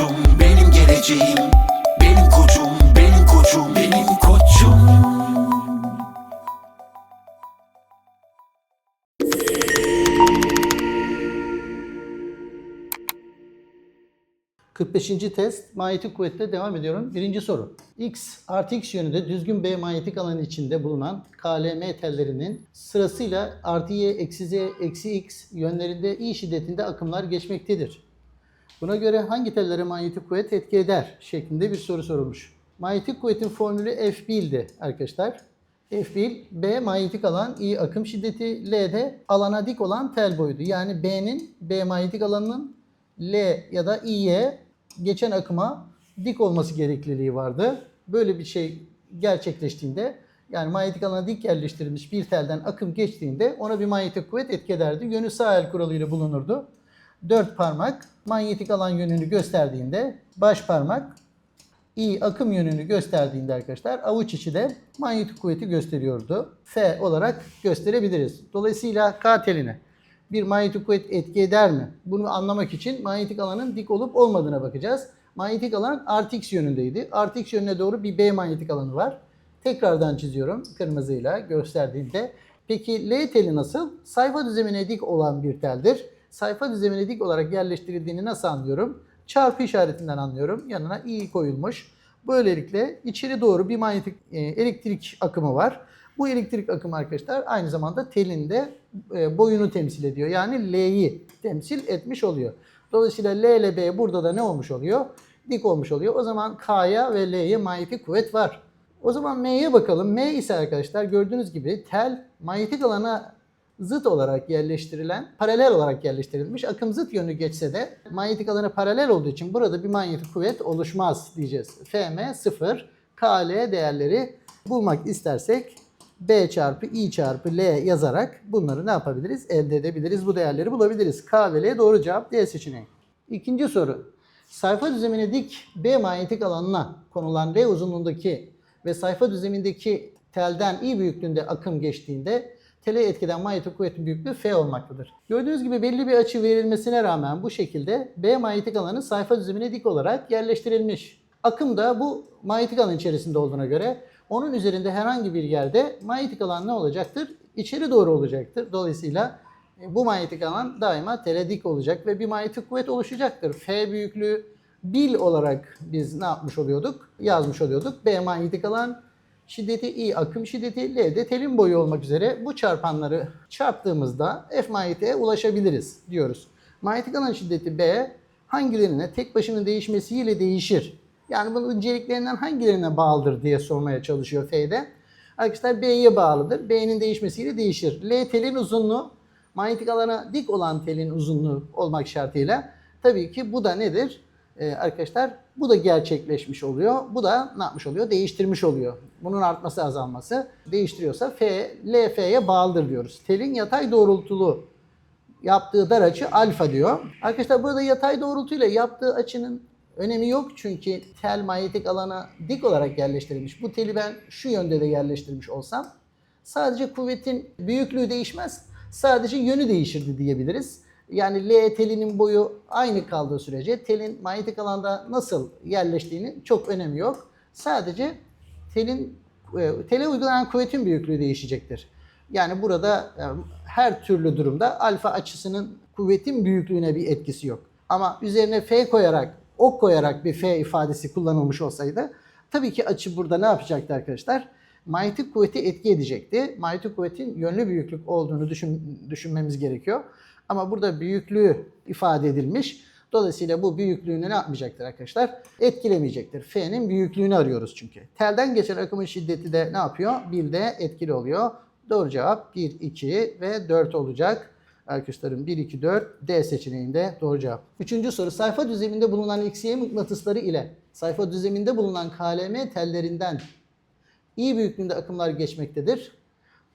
koçum, benim geleceğim. Benim koçum, benim koçum, benim koçum. 45. test manyetik kuvvetle devam ediyorum. Birinci soru. X artı X yönünde düzgün B manyetik alanı içinde bulunan KLM tellerinin sırasıyla artı Y, eksi Z, eksi X yönlerinde I şiddetinde akımlar geçmektedir. Buna göre hangi tellere manyetik kuvvet etki eder şeklinde bir soru sorulmuş. Manyetik kuvvetin formülü F1'di arkadaşlar. F1 B manyetik alan, I akım şiddeti, L de alana dik olan tel boyutu. Yani B'nin B manyetik alanının L ya da İ'ye geçen akıma dik olması gerekliliği vardı. Böyle bir şey gerçekleştiğinde yani manyetik alana dik yerleştirilmiş bir telden akım geçtiğinde ona bir manyetik kuvvet etki ederdi. Yönü sağ el kuralıyla bulunurdu. Dört parmak manyetik alan yönünü gösterdiğinde baş parmak i akım yönünü gösterdiğinde arkadaşlar avuç içi de manyetik kuvveti gösteriyordu. F olarak gösterebiliriz. Dolayısıyla K teline bir manyetik kuvvet etki eder mi? Bunu anlamak için manyetik alanın dik olup olmadığına bakacağız. Manyetik alan artı x yönündeydi. Artı x yönüne doğru bir B manyetik alanı var. Tekrardan çiziyorum kırmızıyla gösterdiğimde. Peki L teli nasıl? Sayfa düzlemine dik olan bir teldir. Sayfa düzlemine dik olarak yerleştirildiğini nasıl anlıyorum? Çarpı işaretinden anlıyorum. Yanına i koyulmuş. Böylelikle içeri doğru bir manyetik e, elektrik akımı var. Bu elektrik akımı arkadaşlar aynı zamanda telin de e, boyunu temsil ediyor. Yani L'yi temsil etmiş oluyor. Dolayısıyla L ile B burada da ne olmuş oluyor? Dik olmuş oluyor. O zaman K'ya ve L'ye manyetik kuvvet var. O zaman M'ye bakalım. M ise arkadaşlar gördüğünüz gibi tel manyetik alana zıt olarak yerleştirilen, paralel olarak yerleştirilmiş. Akım zıt yönü geçse de manyetik alana paralel olduğu için burada bir manyetik kuvvet oluşmaz diyeceğiz. FM 0, KL değerleri bulmak istersek B çarpı I çarpı L yazarak bunları ne yapabiliriz? Elde edebiliriz. Bu değerleri bulabiliriz. K ve L doğru cevap D seçeneği. İkinci soru. Sayfa düzlemine dik B manyetik alanına konulan L uzunluğundaki ve sayfa düzlemindeki telden I büyüklüğünde akım geçtiğinde tele etkiden manyetik kuvvetin büyüklüğü F olmaktadır. Gördüğünüz gibi belli bir açı verilmesine rağmen bu şekilde B manyetik alanı sayfa düzlemine dik olarak yerleştirilmiş. Akım da bu manyetik alan içerisinde olduğuna göre onun üzerinde herhangi bir yerde manyetik alan ne olacaktır? İçeri doğru olacaktır. Dolayısıyla e, bu manyetik alan daima tele dik olacak ve bir manyetik kuvvet oluşacaktır. F büyüklüğü bil olarak biz ne yapmış oluyorduk? Yazmış oluyorduk. B manyetik alan şiddeti I akım şiddeti L de telin boyu olmak üzere bu çarpanları çarptığımızda F manyetiğe ulaşabiliriz diyoruz. Manyetik alan şiddeti B hangilerine tek başına değişmesiyle değişir. Yani bunun inceliklerinden hangilerine bağlıdır diye sormaya çalışıyor F'de. Arkadaşlar B'ye bağlıdır. B'nin değişmesiyle değişir. L telin uzunluğu manyetik alana dik olan telin uzunluğu olmak şartıyla tabii ki bu da nedir? Ee, arkadaşlar bu da gerçekleşmiş oluyor. Bu da ne yapmış oluyor? Değiştirmiş oluyor. Bunun artması azalması değiştiriyorsa F, L, F'ye bağlıdır diyoruz. Telin yatay doğrultulu yaptığı dar açı alfa diyor. Arkadaşlar burada yatay doğrultuyla yaptığı açının önemi yok çünkü tel manyetik alana dik olarak yerleştirilmiş. Bu teli ben şu yönde de yerleştirmiş olsam sadece kuvvetin büyüklüğü değişmez. Sadece yönü değişirdi diyebiliriz. Yani L telinin boyu aynı kaldığı sürece telin manyetik alanda nasıl yerleştiğinin çok önemi yok. Sadece telin e, tele uygulanan kuvvetin büyüklüğü değişecektir. Yani burada e, her türlü durumda alfa açısının kuvvetin büyüklüğüne bir etkisi yok. Ama üzerine F koyarak, ok koyarak bir F ifadesi kullanılmış olsaydı tabii ki açı burada ne yapacaktı arkadaşlar? Manyetik kuvveti etki edecekti. Manyetik kuvvetin yönlü büyüklük olduğunu düşün, düşünmemiz gerekiyor. Ama burada büyüklüğü ifade edilmiş. Dolayısıyla bu büyüklüğünü ne yapmayacaktır arkadaşlar? Etkilemeyecektir. F'nin büyüklüğünü arıyoruz çünkü. Telden geçen akımın şiddeti de ne yapıyor? 1'de etkili oluyor. Doğru cevap 1, 2 ve 4 olacak. Arkadaşlarım 1, 2, 4 D seçeneğinde doğru cevap. Üçüncü soru. Sayfa düzleminde bulunan XY mıknatısları ile sayfa düzleminde bulunan KLM tellerinden I büyüklüğünde akımlar geçmektedir.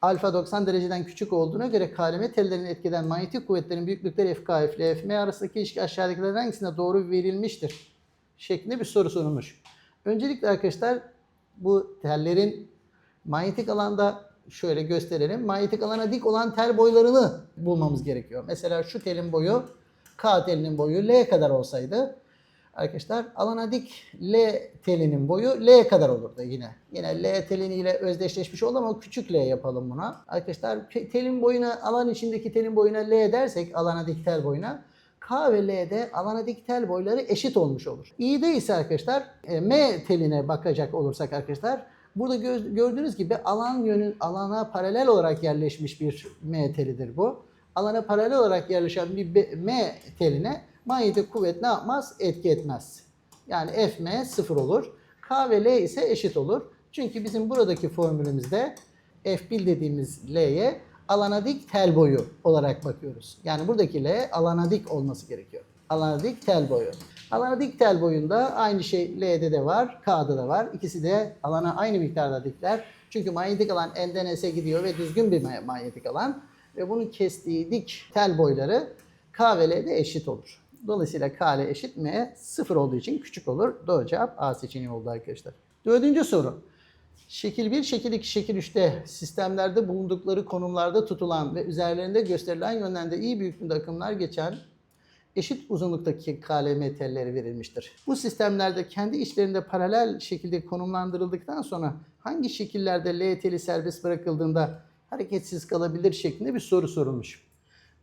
Alfa 90 dereceden küçük olduğuna göre KLM tellerini etkeden manyetik kuvvetlerin büyüklükleri FK, ile FM arasındaki ilişki aşağıdakilerden hangisine doğru verilmiştir? Şeklinde bir soru sorulmuş. Öncelikle arkadaşlar bu tellerin manyetik alanda şöyle gösterelim. Manyetik alana dik olan tel boylarını bulmamız gerekiyor. Mesela şu telin boyu K telinin boyu L kadar olsaydı arkadaşlar alana dik L telinin boyu L kadar olurdu yine. Yine L teliniyle özdeşleşmiş oldu ama küçük L yapalım buna. Arkadaşlar te- telin boyuna alan içindeki telin boyuna L dersek alana dik tel boyuna K ve L'de alana dik tel boyları eşit olmuş olur. İ'de ise arkadaşlar e, M teline bakacak olursak arkadaşlar burada gördüğünüz gibi alan yönü alana paralel olarak yerleşmiş bir M telidir bu. Alana paralel olarak yerleşen bir M teline manyetik kuvvet ne yapmaz? Etki etmez. Yani Fm sıfır olur. K ve L ise eşit olur. Çünkü bizim buradaki formülümüzde F1 dediğimiz L'ye alana dik tel boyu olarak bakıyoruz. Yani buradaki L alana dik olması gerekiyor. Alana dik tel boyu. Alana dik tel boyunda aynı şey L'de de var, K'da da var. İkisi de alana aynı miktarda dikler. Çünkü manyetik alan N'den S'e gidiyor ve düzgün bir ma- manyetik alan. Ve bunun kestiği dik tel boyları K ve L'de eşit olur. Dolayısıyla K ile eşit M sıfır olduğu için küçük olur. Doğru cevap A seçeneği oldu arkadaşlar. Dördüncü soru. Şekil 1, şekil 2, şekil 3'te sistemlerde bulundukları konumlarda tutulan ve üzerlerinde gösterilen yönlerde iyi büyüklüğünde akımlar geçen eşit uzunluktaki KLM telleri verilmiştir. Bu sistemlerde kendi içlerinde paralel şekilde konumlandırıldıktan sonra hangi şekillerde L teli serbest bırakıldığında hareketsiz kalabilir şeklinde bir soru sorulmuş.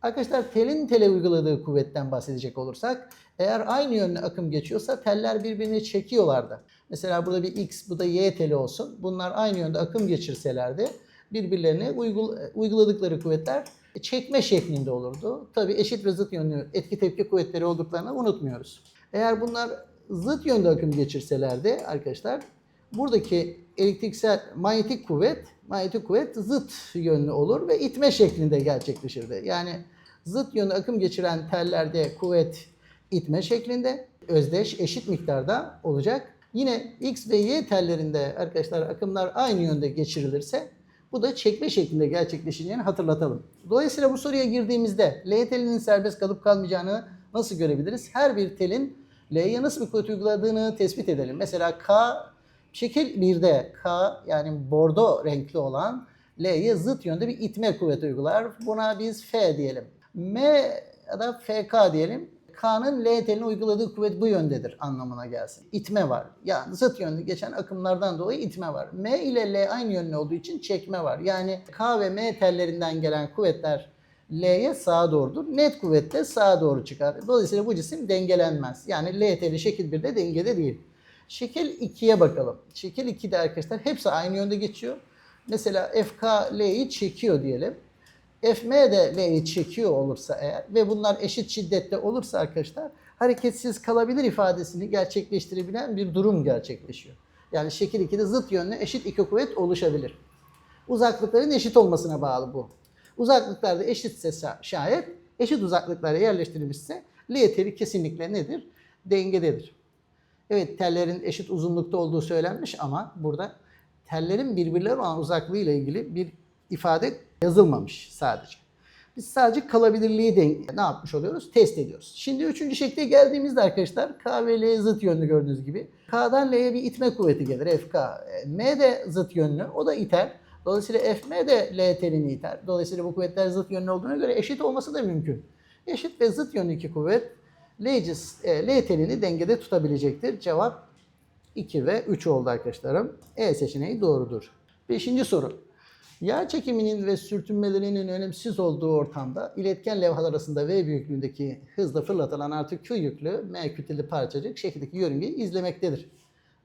Arkadaşlar telin tele uyguladığı kuvvetten bahsedecek olursak eğer aynı yönlü akım geçiyorsa teller birbirini çekiyorlardı. Mesela burada bir X, bu da Y teli olsun. Bunlar aynı yönde akım geçirselerdi birbirlerine uygul- uyguladıkları kuvvetler çekme şeklinde olurdu. Tabii eşit ve zıt yönlü etki tepki kuvvetleri olduklarını unutmuyoruz. Eğer bunlar zıt yönde akım geçirselerdi arkadaşlar buradaki elektriksel manyetik kuvvet manyetik kuvvet zıt yönlü olur ve itme şeklinde gerçekleşirdi. Yani zıt yönlü akım geçiren tellerde kuvvet itme şeklinde özdeş eşit miktarda olacak. Yine X ve Y tellerinde arkadaşlar akımlar aynı yönde geçirilirse bu da çekme şeklinde gerçekleşeceğini hatırlatalım. Dolayısıyla bu soruya girdiğimizde L telinin serbest kalıp kalmayacağını nasıl görebiliriz? Her bir telin L'ye nasıl bir kuvvet uyguladığını tespit edelim. Mesela K şekil 1'de K yani bordo renkli olan L'ye zıt yönde bir itme kuvveti uygular. Buna biz F diyelim. M ya da FK diyelim. K'nın L teline uyguladığı kuvvet bu yöndedir anlamına gelsin. İtme var. Yani zıt yönlü geçen akımlardan dolayı itme var. M ile L aynı yönlü olduğu için çekme var. Yani K ve M tellerinden gelen kuvvetler L'ye sağa doğrudur. Net kuvvet de sağa doğru çıkar. Dolayısıyla bu cisim dengelenmez. Yani L teli şekil 1'de dengede değil. Şekil 2'ye bakalım. Şekil 2'de arkadaşlar hepsi aynı yönde geçiyor. Mesela FK L'yi çekiyor diyelim. Fm de L'yi çekiyor olursa eğer ve bunlar eşit şiddette olursa arkadaşlar hareketsiz kalabilir ifadesini gerçekleştirebilen bir durum gerçekleşiyor. Yani şekil 2'de zıt yönlü eşit iki kuvvet oluşabilir. Uzaklıkların eşit olmasına bağlı bu. Uzaklıklarda eşitse şa- şayet eşit uzaklıklara yerleştirilmişse L teli kesinlikle nedir? Dengededir. Evet tellerin eşit uzunlukta olduğu söylenmiş ama burada tellerin birbirlerine olan uzaklığı ile ilgili bir ifade yazılmamış sadece. Biz sadece kalabilirliği de ne yapmış oluyoruz? Test ediyoruz. Şimdi üçüncü şekle geldiğimizde arkadaşlar K ve L zıt yönlü gördüğünüz gibi. K'dan L'ye bir itme kuvveti gelir FK. E, M de zıt yönlü. O da iter. Dolayısıyla FM de L telini iter. Dolayısıyla bu kuvvetler zıt yönlü olduğuna göre eşit olması da mümkün. Eşit ve zıt yönlü iki kuvvet L, cis- e, L telini dengede tutabilecektir. Cevap 2 ve 3 oldu arkadaşlarım. E seçeneği doğrudur. Beşinci soru. Yer çekiminin ve sürtünmelerinin önemsiz olduğu ortamda iletken levhalar arasında V büyüklüğündeki hızla fırlatılan artı Q yüklü M kütleli parçacık şekildeki yörüngeyi izlemektedir.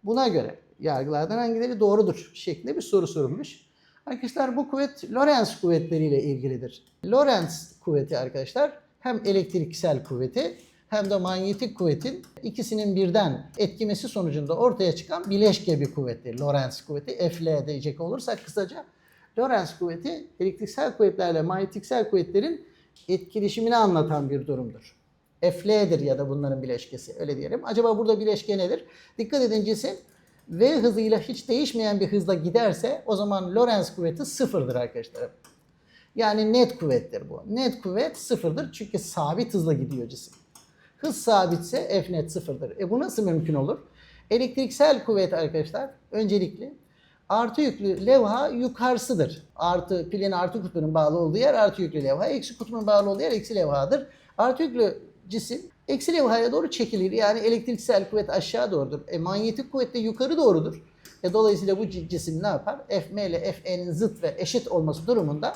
Buna göre yargılardan hangileri doğrudur şeklinde bir soru sorulmuş. Arkadaşlar bu kuvvet Lorentz kuvvetleriyle ilgilidir. Lorentz kuvveti arkadaşlar hem elektriksel kuvveti hem de manyetik kuvvetin ikisinin birden etkimesi sonucunda ortaya çıkan bileşke bir kuvvettir. Lorentz kuvveti FL diyecek olursak kısaca Lorentz kuvveti elektriksel kuvvetlerle manyetiksel kuvvetlerin etkileşimini anlatan bir durumdur. F'dir ya da bunların bileşkesi öyle diyelim. Acaba burada bileşke nedir? Dikkat edin cisim V hızıyla hiç değişmeyen bir hızla giderse o zaman Lorentz kuvveti sıfırdır arkadaşlar. Yani net kuvvettir bu. Net kuvvet sıfırdır çünkü sabit hızla gidiyor cisim. Hız sabitse F net sıfırdır. E bu nasıl mümkün olur? Elektriksel kuvvet arkadaşlar öncelikli artı yüklü levha yukarısıdır. Artı pilin artı kutbunun bağlı olduğu yer artı yüklü levha, eksi kutbunun bağlı olduğu yer eksi levhadır. Artı yüklü cisim eksi levhaya doğru çekilir. Yani elektriksel kuvvet aşağı doğrudur. E, manyetik kuvvet de yukarı doğrudur. E, dolayısıyla bu cisim ne yapar? Fm ile Fn'in zıt ve eşit olması durumunda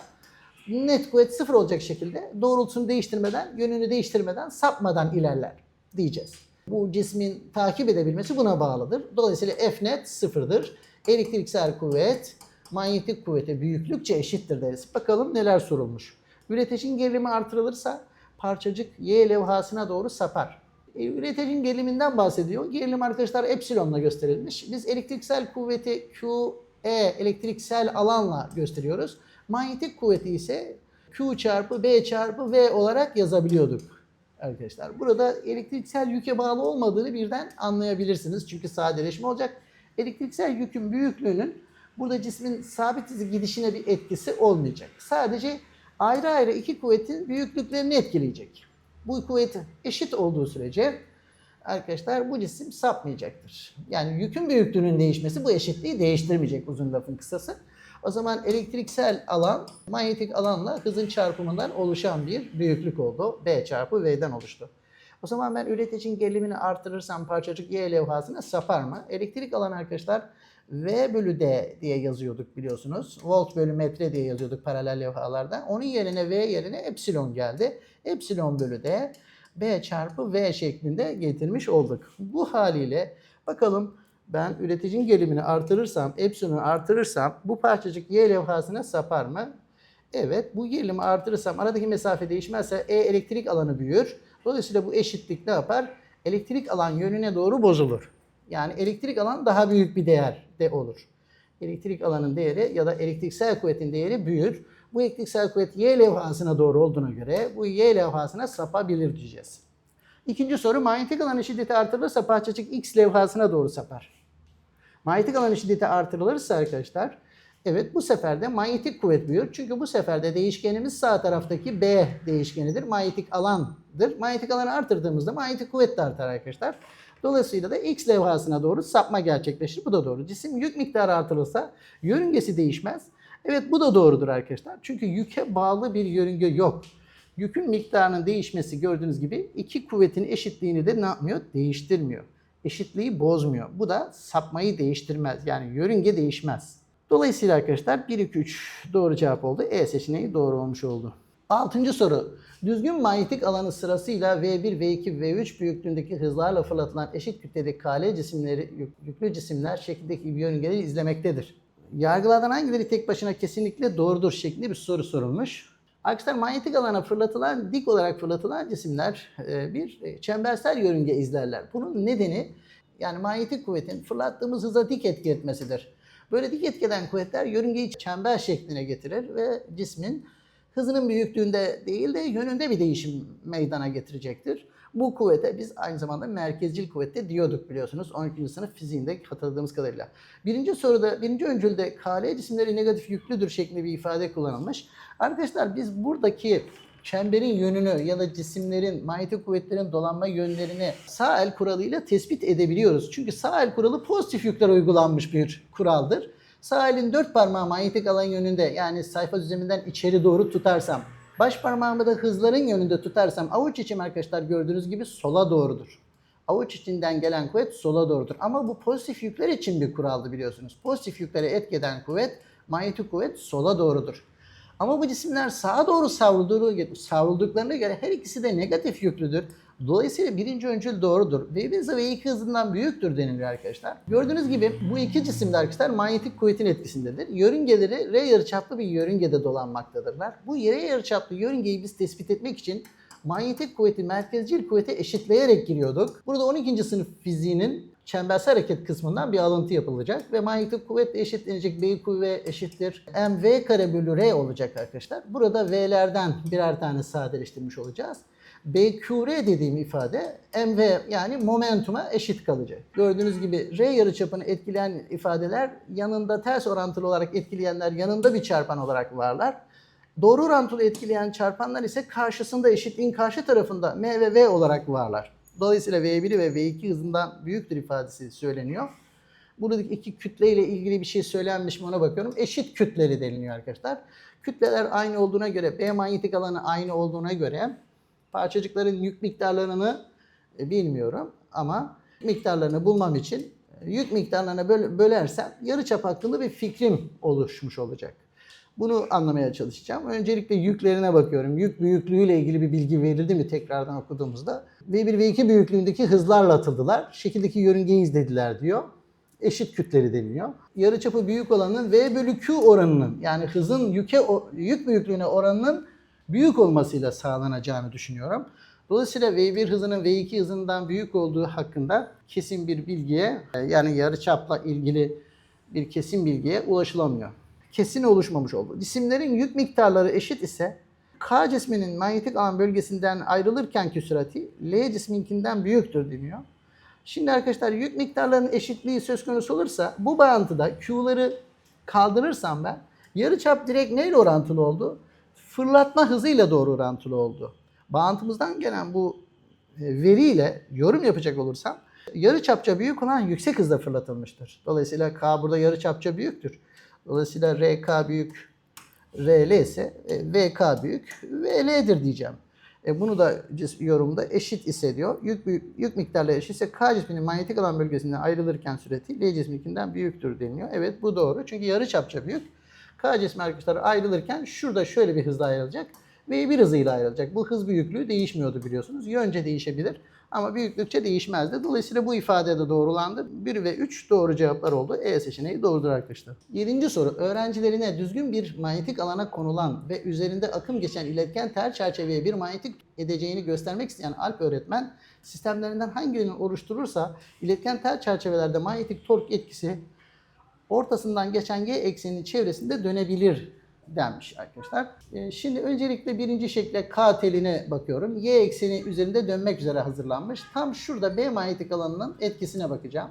net kuvvet sıfır olacak şekilde doğrultusunu değiştirmeden, yönünü değiştirmeden, sapmadan ilerler diyeceğiz. Bu cismin takip edebilmesi buna bağlıdır. Dolayısıyla F net sıfırdır. Elektriksel kuvvet manyetik kuvvete büyüklükçe eşittir deriz. Bakalım neler sorulmuş. Üreticinin gerilimi artırılırsa parçacık Y levhasına doğru sapar. E, üreticinin geriliminden bahsediyor. Gerilim arkadaşlar epsilonla gösterilmiş. Biz elektriksel kuvveti Q, E elektriksel alanla gösteriyoruz. Manyetik kuvveti ise Q çarpı B çarpı V olarak yazabiliyorduk arkadaşlar. Burada elektriksel yüke bağlı olmadığını birden anlayabilirsiniz. Çünkü sadeleşme olacak. Elektriksel yükün büyüklüğünün burada cismin sabit hızı gidişine bir etkisi olmayacak. Sadece ayrı ayrı iki kuvvetin büyüklüklerini etkileyecek. Bu kuvvet eşit olduğu sürece arkadaşlar bu cisim sapmayacaktır. Yani yükün büyüklüğünün değişmesi bu eşitliği değiştirmeyecek uzun lafın kısası. O zaman elektriksel alan manyetik alanla hızın çarpımından oluşan bir büyüklük oldu. B çarpı V'den oluştu. O zaman ben üreticinin gerilimini artırırsam parçacık Y levhasına sapar mı? Elektrik alan arkadaşlar V bölü D diye yazıyorduk biliyorsunuz. Volt bölü metre diye yazıyorduk paralel levhalarda. Onun yerine V yerine epsilon geldi. Epsilon bölü D B çarpı V şeklinde getirmiş olduk. Bu haliyle bakalım ben üreticinin gerilimini artırırsam, epsilonu artırırsam bu parçacık Y levhasına sapar mı? Evet, bu gerilimi artırırsam aradaki mesafe değişmezse E elektrik alanı büyür. Dolayısıyla bu eşitlik ne yapar? Elektrik alan yönüne doğru bozulur. Yani elektrik alan daha büyük bir değer de olur. Elektrik alanın değeri ya da elektriksel kuvvetin değeri büyür. Bu elektriksel kuvvet Y levhasına doğru olduğuna göre bu Y levhasına sapabilir diyeceğiz. İkinci soru manyetik alanın şiddeti artırılırsa parçacık X levhasına doğru sapar. Manyetik alanın şiddeti artırılırsa arkadaşlar evet bu sefer de manyetik kuvvet büyür. Çünkü bu sefer de değişkenimiz sağ taraftaki B değişkenidir. Manyetik alandır. Manyetik alanı artırdığımızda manyetik kuvvet de artar arkadaşlar. Dolayısıyla da X levhasına doğru sapma gerçekleşir. Bu da doğru. Cisim yük miktarı artırılırsa yörüngesi değişmez. Evet bu da doğrudur arkadaşlar. Çünkü yüke bağlı bir yörünge yok. Yükün miktarının değişmesi gördüğünüz gibi iki kuvvetin eşitliğini de ne yapmıyor? Değiştirmiyor. Eşitliği bozmuyor. Bu da sapmayı değiştirmez. Yani yörünge değişmez. Dolayısıyla arkadaşlar 1, 2, 3 doğru cevap oldu. E seçeneği doğru olmuş oldu. Altıncı soru. Düzgün manyetik alanı sırasıyla V1, V2, V3 büyüklüğündeki hızlarla fırlatılan eşit kütledeki KL cisimleri, yük- yüklü cisimler şeklindeki yörüngeleri izlemektedir. Yargılardan hangileri tek başına kesinlikle doğrudur şeklinde bir soru sorulmuş. Arkadaşlar manyetik alana fırlatılan, dik olarak fırlatılan cisimler e, bir e, çembersel yörünge izlerler. Bunun nedeni yani manyetik kuvvetin fırlattığımız hıza dik etki etmesidir. Böyle dik etki eden kuvvetler yörüngeyi çember şekline getirir ve cismin hızının büyüklüğünde değil de yönünde bir değişim meydana getirecektir. Bu kuvvete biz aynı zamanda merkezcil kuvvette diyorduk biliyorsunuz 12. sınıf fiziğinde hatırladığımız kadarıyla. Birinci soruda, birinci öncülde KL cisimleri negatif yüklüdür şeklinde bir ifade kullanılmış. Arkadaşlar biz buradaki çemberin yönünü ya da cisimlerin, manyetik kuvvetlerin dolanma yönlerini sağ el kuralıyla tespit edebiliyoruz. Çünkü sağ el kuralı pozitif yükler uygulanmış bir kuraldır. Sağ elin dört parmağı manyetik alan yönünde yani sayfa düzleminden içeri doğru tutarsam, baş parmağımı da hızların yönünde tutarsam avuç içim arkadaşlar gördüğünüz gibi sola doğrudur. Avuç içinden gelen kuvvet sola doğrudur. Ama bu pozitif yükler için bir kuraldı biliyorsunuz. Pozitif yüklere etki eden kuvvet, manyetik kuvvet sola doğrudur. Ama bu cisimler sağa doğru savrulduklarına göre her ikisi de negatif yüklüdür. Dolayısıyla birinci öncül doğrudur. V1 hızı V2 hızından büyüktür deniliyor arkadaşlar. Gördüğünüz gibi bu iki cisim de arkadaşlar manyetik kuvvetin etkisindedir. Yörüngeleri R yarıçaplı bir yörüngede dolanmaktadırlar. Bu R yarıçaplı yörüngeyi biz tespit etmek için manyetik kuvveti merkezcil kuvvete eşitleyerek giriyorduk. Burada 12. sınıf fiziğinin çembersel hareket kısmından bir alıntı yapılacak ve manyetik kuvvetle eşitlenecek B kuvve eşittir mv kare bölü r olacak arkadaşlar. Burada v'lerden birer tane sadeleştirmiş olacağız. BQR dediğim ifade mv yani momentuma eşit kalacak. Gördüğünüz gibi r yarıçapını etkileyen ifadeler yanında ters orantılı olarak etkileyenler yanında bir çarpan olarak varlar. Doğru orantılı etkileyen çarpanlar ise karşısında eşitliğin karşı tarafında M ve V olarak varlar. Dolayısıyla V1 ve V2 hızından büyüktür ifadesi söyleniyor. Buradaki iki kütle ile ilgili bir şey söylenmiş mi ona bakıyorum. Eşit kütleri deniliyor arkadaşlar. Kütleler aynı olduğuna göre, B manyetik alanı aynı olduğuna göre parçacıkların yük miktarlarını E, bilmiyorum ama miktarlarını bulmam için e, yük miktarlarına böl- bölersem yarıçap hakkında bir fikrim oluşmuş olacak. Bunu anlamaya çalışacağım. Öncelikle yüklerine bakıyorum. Yük büyüklüğüyle ilgili bir bilgi verildi mi tekrardan okuduğumuzda? V1 V2 büyüklüğündeki hızlarla atıldılar. Şekildeki yörüngeyi izlediler diyor. Eşit kütleri deniliyor. Yarıçapı büyük olanın V bölü Q oranının yani hızın yüke, yük büyüklüğüne oranının büyük olmasıyla sağlanacağını düşünüyorum. Dolayısıyla V1 hızının V2 hızından büyük olduğu hakkında kesin bir bilgiye e, yani yarıçapla ilgili bir kesin bilgiye ulaşılamıyor. Kesin oluşmamış oldu. Cisimlerin yük miktarları eşit ise K cisminin manyetik alan bölgesinden ayrılırkenki sürati L cisminkinden büyüktür deniyor. Şimdi arkadaşlar yük miktarlarının eşitliği söz konusu olursa bu bağıntıda Q'ları kaldırırsam ben yarıçap direkt neyle orantılı oldu? Fırlatma hızıyla doğru orantılı oldu. Bağıntımızdan gelen bu e, veriyle yorum yapacak olursam yarı çapça büyük olan yüksek hızla fırlatılmıştır. Dolayısıyla K burada yarı çapça büyüktür. Dolayısıyla RK büyük RL ise e, VK büyük VL'dir diyeceğim. E, bunu da yorumda eşit ise diyor. Yük, büyük, yük miktarları eşitse K cisminin manyetik alan bölgesinden ayrılırken süreti L cisminkinden büyüktür deniyor. Evet bu doğru. Çünkü yarı çapça büyük. K cismi arkadaşlar ayrılırken şurada şöyle bir hızla ayrılacak. V1 hızıyla ayrılacak. Bu hız büyüklüğü değişmiyordu biliyorsunuz. Yönce değişebilir ama büyüklükçe değişmezdi. Dolayısıyla bu ifade de doğrulandı. 1 ve 3 doğru cevaplar oldu. E seçeneği doğrudur arkadaşlar. Yedinci soru. Öğrencilerine düzgün bir manyetik alana konulan ve üzerinde akım geçen iletken tel çerçeveye bir manyetik edeceğini göstermek isteyen Alp öğretmen sistemlerinden hangilerini oluşturursa iletken tel çerçevelerde manyetik tork etkisi ortasından geçen y ekseninin çevresinde dönebilir denmiş arkadaşlar. Ee, Şimdi öncelikle birinci şekle K teline bakıyorum. Y ekseni üzerinde dönmek üzere hazırlanmış. Tam şurada B manyetik alanının etkisine bakacağım.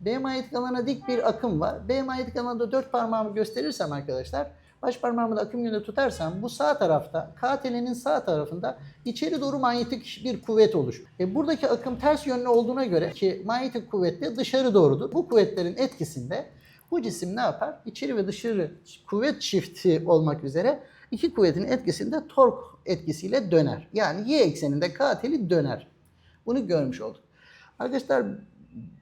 B manyetik alana dik bir akım var. B manyetik alanda dört parmağımı gösterirsem arkadaşlar, baş parmağımı da akım yönünde tutarsam bu sağ tarafta, K telinin sağ tarafında içeri doğru manyetik bir kuvvet olur. E buradaki akım ters yönlü olduğuna göre ki manyetik kuvvet de dışarı doğrudur. Bu kuvvetlerin etkisinde bu cisim ne yapar? İçeri ve dışarı kuvvet çifti olmak üzere iki kuvvetin etkisinde tork etkisiyle döner. Yani y ekseninde K teli döner. Bunu görmüş olduk. Arkadaşlar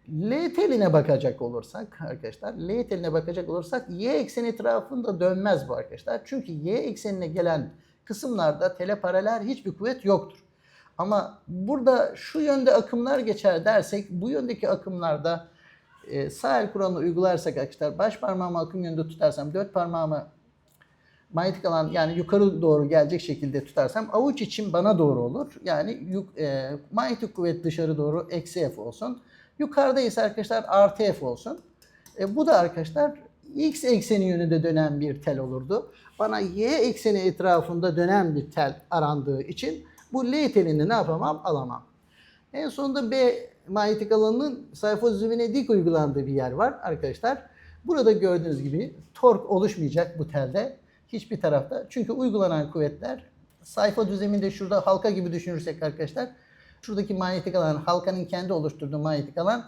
L teline bakacak olursak arkadaşlar L teline bakacak olursak y ekseni etrafında dönmez bu arkadaşlar. Çünkü y eksenine gelen kısımlarda tele paralel hiçbir kuvvet yoktur. Ama burada şu yönde akımlar geçer dersek bu yöndeki akımlarda e, sağ el kuralını uygularsak arkadaşlar baş parmağımı akım yönünde tutarsam dört parmağımı manyetik alan yani yukarı doğru gelecek şekilde tutarsam avuç için bana doğru olur. Yani yuk, e, manyetik kuvvet dışarı doğru eksi F olsun. Yukarıda ise arkadaşlar artı F olsun. E, bu da arkadaşlar x ekseni yönünde dönen bir tel olurdu. Bana y ekseni etrafında dönen bir tel arandığı için bu L telini ne yapamam? Alamam. En sonunda B manyetik alanının sayfa düzlemine dik uygulandığı bir yer var arkadaşlar. Burada gördüğünüz gibi tork oluşmayacak bu telde hiçbir tarafta. Çünkü uygulanan kuvvetler sayfa düzleminde şurada halka gibi düşünürsek arkadaşlar şuradaki manyetik alan halkanın kendi oluşturduğu manyetik alan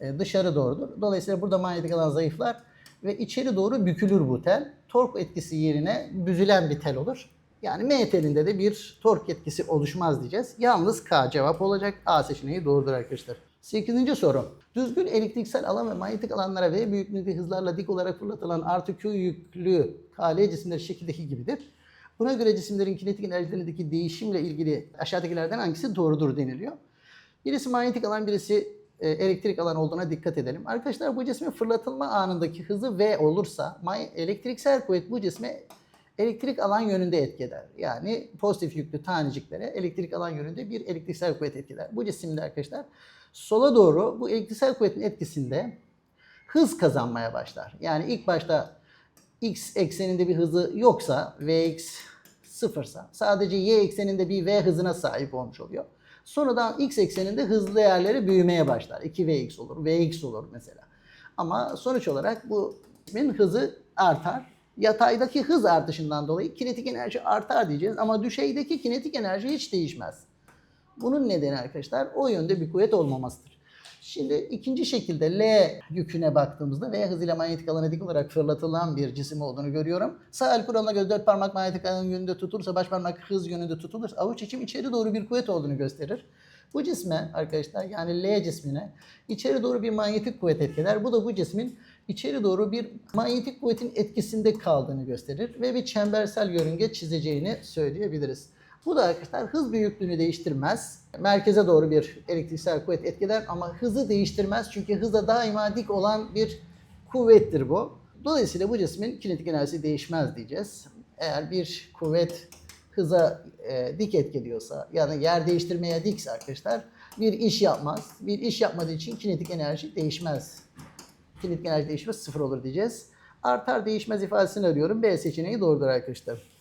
e, dışarı doğrudur. Dolayısıyla burada manyetik alan zayıflar ve içeri doğru bükülür bu tel. Tork etkisi yerine büzülen bir tel olur. Yani M de bir tork etkisi oluşmaz diyeceğiz. Yalnız K cevap olacak. A seçeneği doğrudur arkadaşlar. 8. soru. Düzgün elektriksel alan ve manyetik alanlara V büyüklüğünde hızlarla dik olarak fırlatılan artı Q yüklü KL cisimleri şekildeki gibidir. Buna göre cisimlerin kinetik enerjilerindeki değişimle ilgili aşağıdakilerden hangisi doğrudur deniliyor. Birisi manyetik alan, birisi e, elektrik alan olduğuna dikkat edelim. Arkadaşlar bu cismin fırlatılma anındaki hızı V olursa elektriksel kuvvet bu cisme elektrik alan yönünde etki eder. Yani pozitif yüklü taneciklere elektrik alan yönünde bir elektriksel kuvvet etkiler. Bu cisimde arkadaşlar sola doğru bu elektriksel kuvvetin etkisinde hız kazanmaya başlar. Yani ilk başta x ekseninde bir hızı yoksa vx sıfırsa sadece y ekseninde bir v hızına sahip olmuş oluyor. Sonradan x ekseninde hızlı değerleri büyümeye başlar. 2vx olur, vx olur mesela. Ama sonuç olarak bu cismin hızı artar. Yataydaki hız artışından dolayı kinetik enerji artar diyeceğiz ama düşeydeki kinetik enerji hiç değişmez. Bunun nedeni arkadaşlar o yönde bir kuvvet olmamasıdır. Şimdi ikinci şekilde L yüküne baktığımızda V hızıyla manyetik alana dik olarak fırlatılan bir cisim olduğunu görüyorum. Sağ el kuralına göre dört parmak manyetik alan yönünde tutulursa baş parmak hız yönünde tutulur. Avuç içim içeri doğru bir kuvvet olduğunu gösterir. Bu cisme arkadaşlar yani L cismine içeri doğru bir manyetik kuvvet etkiler. Bu da bu cismin içeri doğru bir manyetik kuvvetin etkisinde kaldığını gösterir ve bir çembersel yörünge çizeceğini söyleyebiliriz. Bu da arkadaşlar hız büyüklüğünü değiştirmez. Merkeze doğru bir elektriksel kuvvet etkiler ama hızı değiştirmez. Çünkü hızda daima dik olan bir kuvvettir bu. Dolayısıyla bu cismin kinetik enerjisi değişmez diyeceğiz. Eğer bir kuvvet hıza e, dik etkiliyorsa yani yer değiştirmeye dikse arkadaşlar bir iş yapmaz. Bir iş yapmadığı için kinetik enerji değişmez. Kinetik enerji değişmez sıfır olur diyeceğiz. Artar değişmez ifadesini arıyorum. B seçeneği doğrudur arkadaşlar.